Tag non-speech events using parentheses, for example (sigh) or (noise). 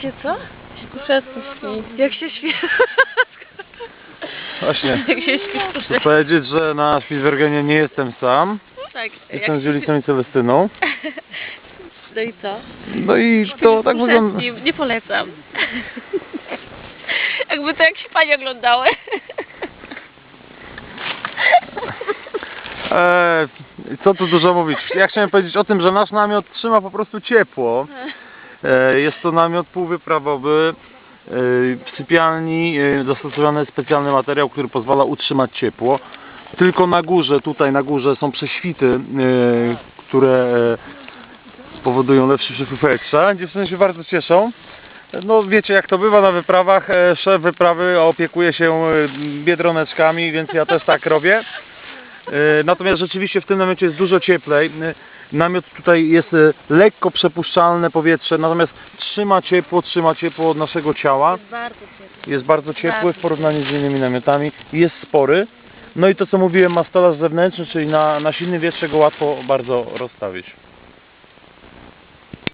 się co? Jak się śmieje. Właśnie. (laughs) Jak się. Chcę powiedzieć, że na Spielbergenie nie jestem sam. Tak. Jestem z Julicą i Celestyną. No i co? No i to tak wygląda. Nie, nie polecam. (laughs) Jakby to jak się pani oglądały. (laughs) Eee, co tu dużo mówić. Ja chciałem powiedzieć o tym, że nasz namiot trzyma po prostu ciepło. E, Jest to namiot półwyprawowy. E, W sypialni e, zastosowany jest specjalny materiał, który pozwala utrzymać ciepło. Tylko na górze, tutaj na górze są prześwity, e, które e, powodują lepszy przepływ powietrza. Dziewczyny się bardzo cieszą. No wiecie jak to bywa na wyprawach, e, szef wyprawy opiekuje się e, biedroneczkami, więc ja też tak robię. E, Natomiast rzeczywiście w tym namiocie jest dużo cieplej. E, Namiot tutaj jest e, lekko przepuszczalne powietrze, natomiast trzyma ciepło, trzyma ciepło od naszego ciała. Bardzo ciepło. Jest bardzo ciepły w porównaniu z innymi namiotami jest spory. No i to co mówiłem, ma stolarz zewnętrzny, czyli na, na silnym wietrze go łatwo bardzo rozstawić.